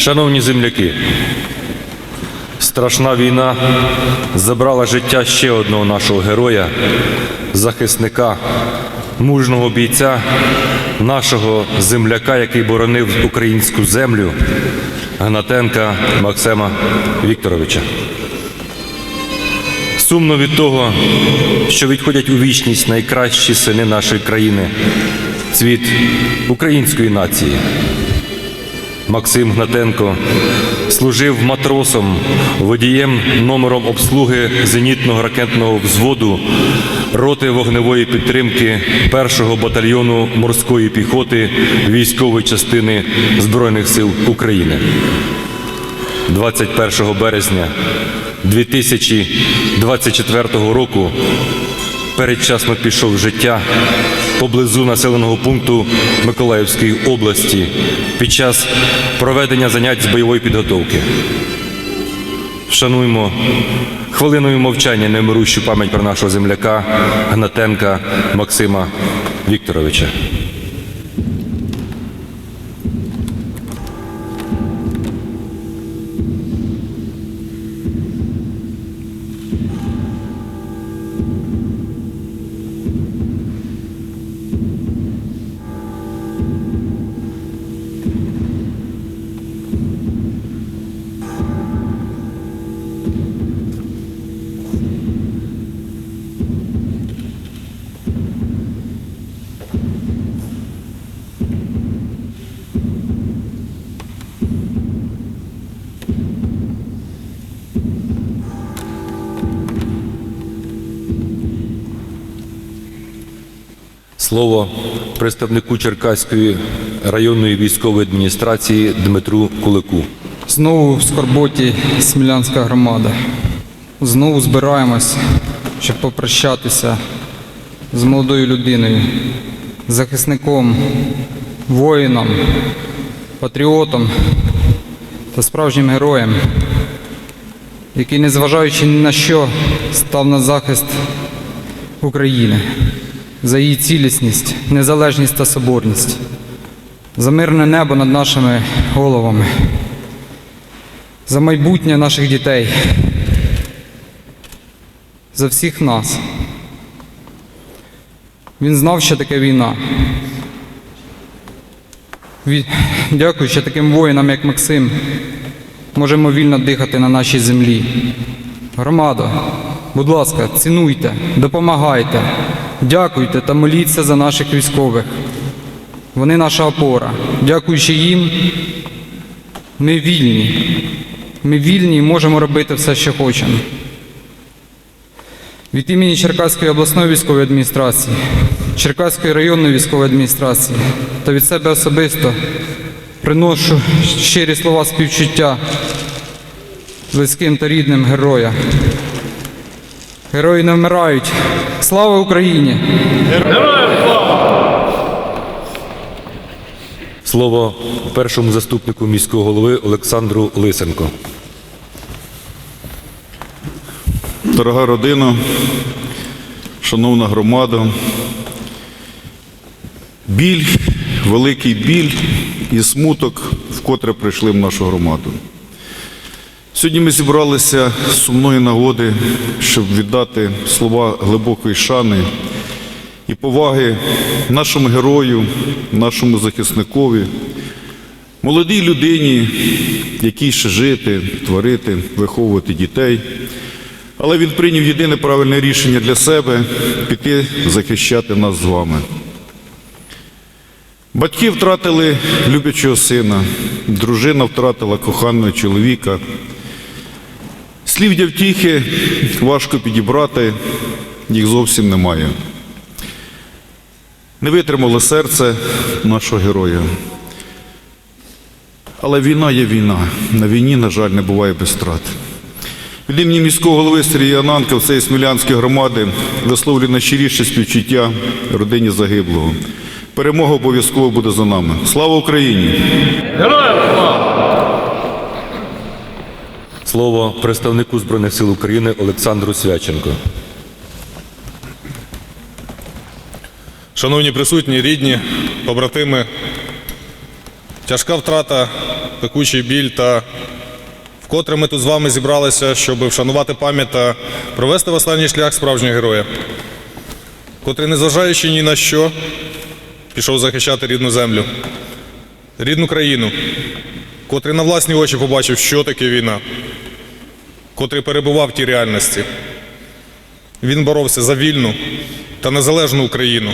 Шановні земляки, страшна війна забрала життя ще одного нашого героя, захисника, мужного бійця, нашого земляка, який боронив українську землю, Гнатенка Максима Вікторовича. Сумно від того, що відходять у вічність найкращі сини нашої країни, цвіт української нації. Максим Гнатенко служив матросом, водієм номером обслуги зенітного ракетного взводу роти вогневої підтримки 1-го батальйону морської піхоти військової частини Збройних сил України. 21 березня 2024 року передчасно пішов життя поблизу населеного пункту Миколаївської області під час проведення занять з бойової підготовки. Шануємо хвилиною мовчання немирущу пам'ять про нашого земляка Гнатенка Максима Вікторовича. Слово представнику Черкаської районної військової адміністрації Дмитру Кулику. Знову в скорботі Смілянська громада. Знову збираємось, щоб попрощатися з молодою людиною, захисником, воїном, патріотом та справжнім героєм, який, незважаючи ні на що, став на захист України за її цілісність, незалежність та соборність, за мирне небо над нашими головами за майбутнє наших дітей, за всіх нас. Він знав, що таке війна. Ві- Дякуючи таким воїнам, як Максим, можемо вільно дихати на нашій землі. Громада, будь ласка, цінуйте, допомагайте, дякуйте та моліться за наших військових. Вони наша опора. Дякуючи їм, ми вільні. Ми вільні і можемо робити все, що хочемо. Від імені Черкаської обласної військової адміністрації, Черкаської районної військової адміністрації та від себе особисто приношу щирі слова співчуття близьким та рідним героя. Герої не вмирають. Слава Україні! Героям слава! Слово першому заступнику міського голови Олександру Лисенко. Дорога родина, шановна громада, біль, великий біль і смуток вкотре прийшли в нашу громаду. Сьогодні ми зібралися з сумної нагоди, щоб віддати слова глибокої шани і поваги нашому герою, нашому захисникові, молодій людині, якій ще жити, творити, виховувати дітей. Але він прийняв єдине правильне рішення для себе піти захищати нас з вами. Батьки втратили люблячого сина, дружина втратила коханого чоловіка. Слів для втіхи важко підібрати, їх зовсім немає. Не витримало серце нашого героя. Але війна є війна. На війні, на жаль, не буває без втрат. Від імені міського голови Сергія Ананка всієї Смілянської громади висловлюю найщиріше співчуття родині загиблого. Перемога обов'язково буде за нами. Слава Україні! Слово представнику Збройних сил України Олександру Свяченко. Шановні присутні, рідні, побратими, тяжка втрата пекучий біль та вкотре ми тут з вами зібралися, щоб вшанувати пам'ять та провести в останній шлях справжнього героя, котрий, незважаючи ні на що, пішов захищати рідну землю, рідну країну, котрий на власні очі побачив, що таке війна, котрий перебував в тій реальності. Він боровся за вільну та незалежну Україну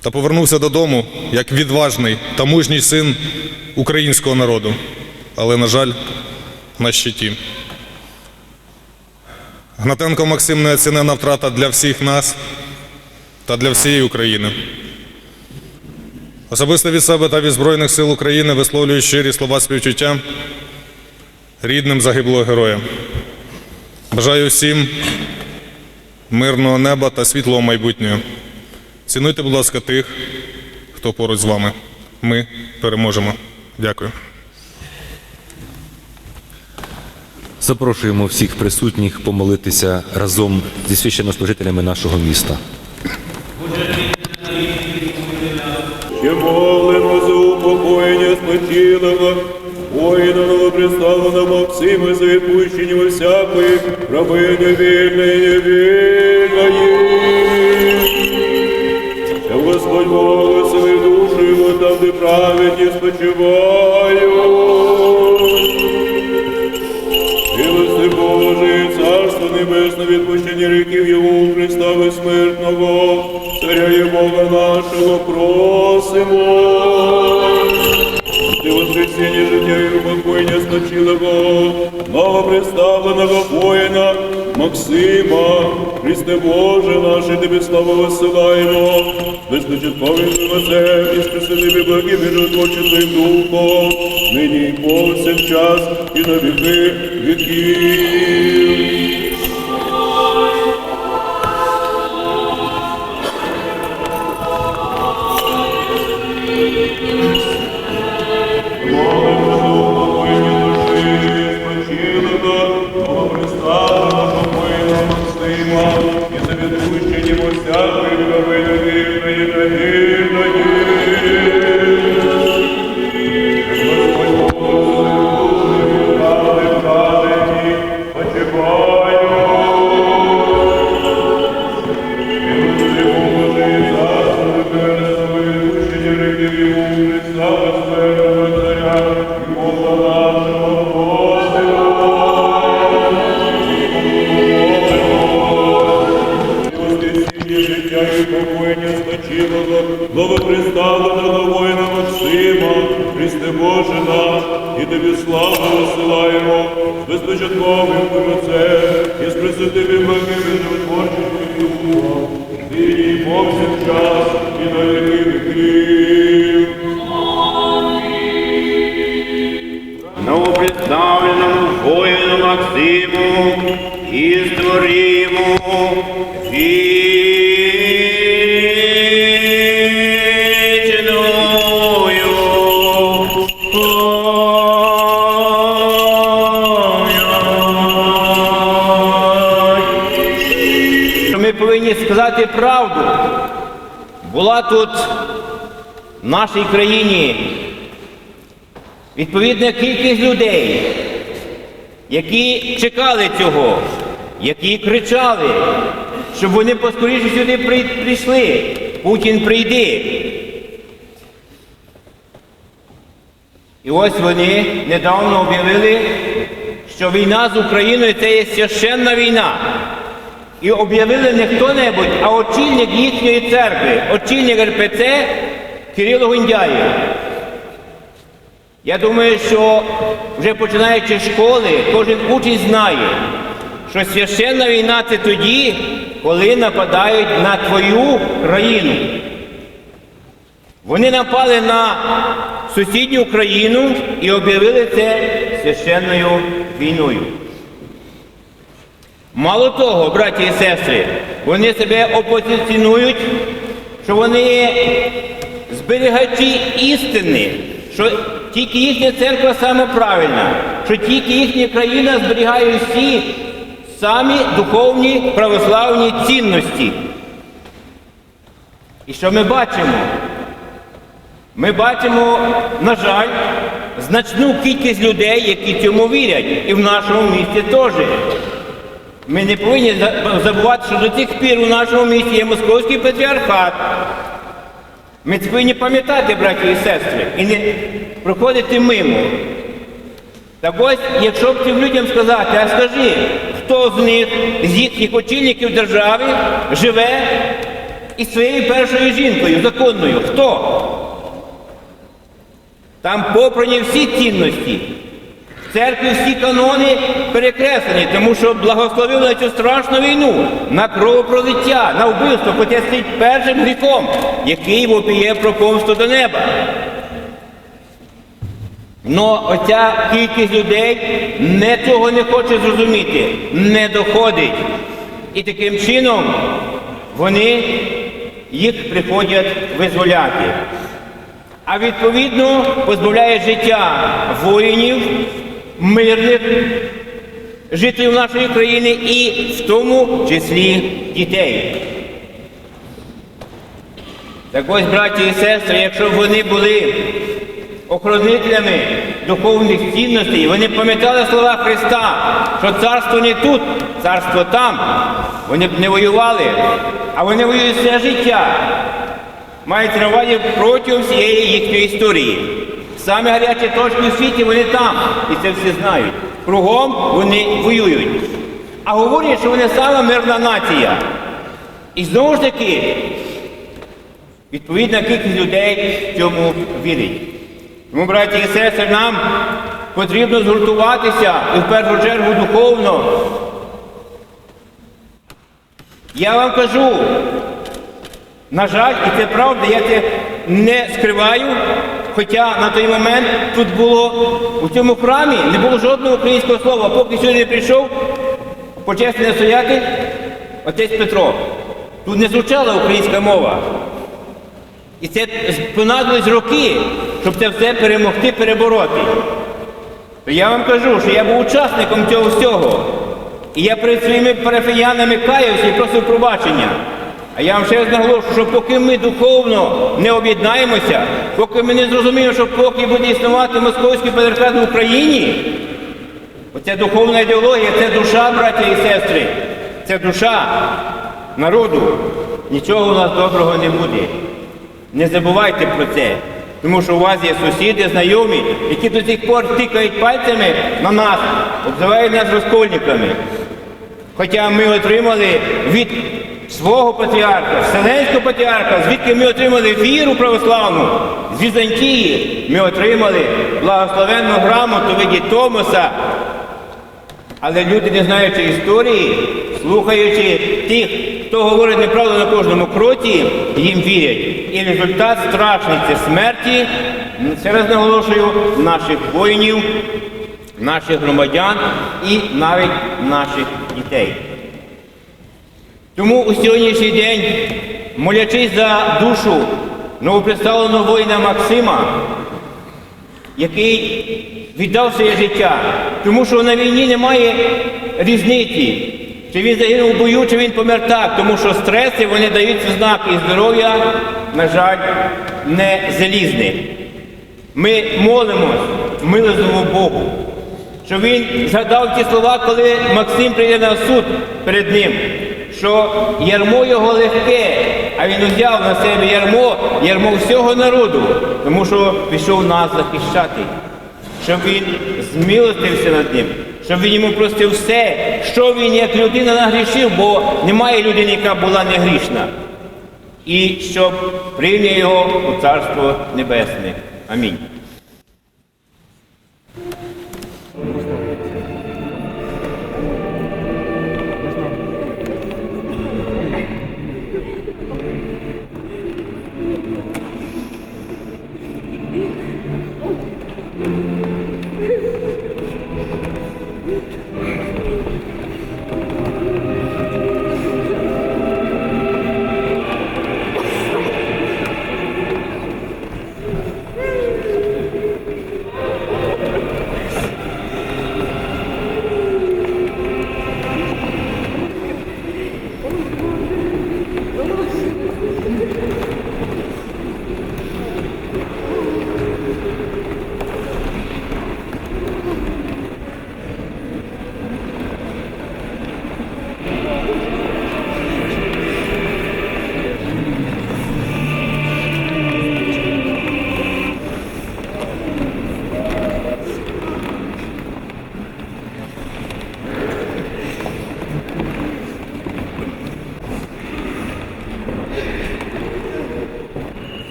та повернувся додому як відважний та мужній син українського народу, але, на жаль, на щиті. Гнатенко Максим неоцінена втрата для всіх нас та для всієї України. Особисто від себе та від Збройних сил України висловлюю щирі слова співчуття рідним загиблого героя. Бажаю всім мирного неба та світлого майбутнього. Цінуйте, будь ласка, тих, хто поруч з вами. Ми переможемо. Дякую. Запрошуємо всіх присутніх помолитися разом зі священнослужителями нашого міста. Ще молимо за упокоєння спотілого, воїна новоприставленого всіми за відпущення всякої рабині вільної і невільної. Господь благословив душу його там, де праведні спочивають. Славу висилаємо, безпочатковим Отцем і пресвятими благим животворчим Твоїм Духом, нині і повсякчас і на віки віків. Воскресіння Отцем, тебе, з пресвятими благими животворчим Духом, нині і Ми повинні сказати правду. Була тут в нашій країні відповідна кількість людей, які чекали цього, які кричали, щоб вони поскоріше сюди прийшли. Путін прийди. І ось вони недавно об'явили, що війна з Україною це є священна війна. І об'явили не хто-небудь, а очільник їхньої церкви, очільник РПЦ Кирило Гундяєв. Я думаю, що вже починаючи з школи, кожен учень знає, що священна війна це тоді, коли нападають на твою країну. Вони напали на сусідню країну і об'явили це священною війною. Мало того, браті і сестри, вони себе опозиціонують, що вони зберігачі істини, що тільки їхня церква саме правильна, що тільки їхня країна зберігає всі самі духовні православні цінності. І що ми бачимо? Ми бачимо, на жаль, значну кількість людей, які цьому вірять, і в нашому місті теж. Ми не повинні забувати, що до цих пір у нашому місті є московський патріархат. Ми повинні пам'ятати, браті і сестри, і не проходити мимо. Так ось, якщо б цим людям сказати, а скажи, хто з них, з їхніх очільників держави, живе із своєю першою жінкою, законною, хто? Там попрані всі цінності. Церкві всі канони перекреслені, тому що благословив на цю страшну війну, на кровопролиття, на вбивство, хоча стоїть першим гріхом, який вопіє про помсту до неба. Но оця кількість людей не цього не хоче зрозуміти, не доходить. І таким чином вони їх приходять визволяти. А відповідно позбавляє життя воїнів, мирних жителів нашої країни і в тому числі дітей. Так ось, браті і сестри, якщо б вони були охоронителями духовних цінностей, вони пам'ятали слова Христа, що царство не тут, царство там. Вони б не воювали, а вони воюють все життя. Мають на увазі протягом всієї їхньої історії. Саме гарячі точки у світі вони там, і це всі знають. Кругом вони воюють. А говорять, що вони сама мирна нація. І знову ж таки, відповідна кількість людей в цьому вірить. Тому, браті і сестри, нам потрібно згуртуватися і в першу чергу духовно. Я вам кажу, на жаль, і це правда, я це не скриваю. Хоча на той момент тут було у цьому храмі не було жодного українського слова, поки сюди не прийшов почесний настоятель отець Петро. Тут не звучала українська мова. І це понадобились роки, щоб це все перемогти, перебороти. То я вам кажу, що я був учасником цього всього. І я перед своїми парафіянами каявся і просив пробачення. А я вам ще раз наголошую, що поки ми духовно не об'єднаємося, поки ми не зрозуміємо, що поки буде існувати московський патріархат в Україні, оця духовна ідеологія, це душа, браття і сестри, це душа народу. Нічого у нас доброго не буде. Не забувайте про це. Тому що у вас є сусіди, знайомі, які до сих пор тикають пальцями на нас, обзивають нас розкольниками. Хоча ми отримали від свого патріарха, Вселенського патріарха, звідки ми отримали віру православну, з Візантії ми отримали благословенну грамоту виді Томоса. Але люди, не знаючи історії, слухаючи тих, хто говорить неправду на кожному кроці, їм вірять. І результат страшний це смерті, ще раз наголошую, наших воїнів, наших громадян і навіть наших дітей. Тому у сьогоднішній день, молячись за душу новопредставленого воїна Максима, який віддав своє життя, тому що на війні немає різниці, чи він загинув у бою, чи він помер так, тому що стреси вони дають знак і здоров'я, на жаль, не залізне. Ми молимось милозному Богу, що він згадав ті слова, коли Максим прийде на суд перед ним, що ярмо його легке, а він взяв на себе ярмо, ярмо всього народу, тому що пішов нас захищати, щоб він змилостився над ним, щоб він йому простив все, що він як людина нагрішив, бо немає людини, яка була не грішна. І щоб прийняв його у Царство Небесне. Амінь.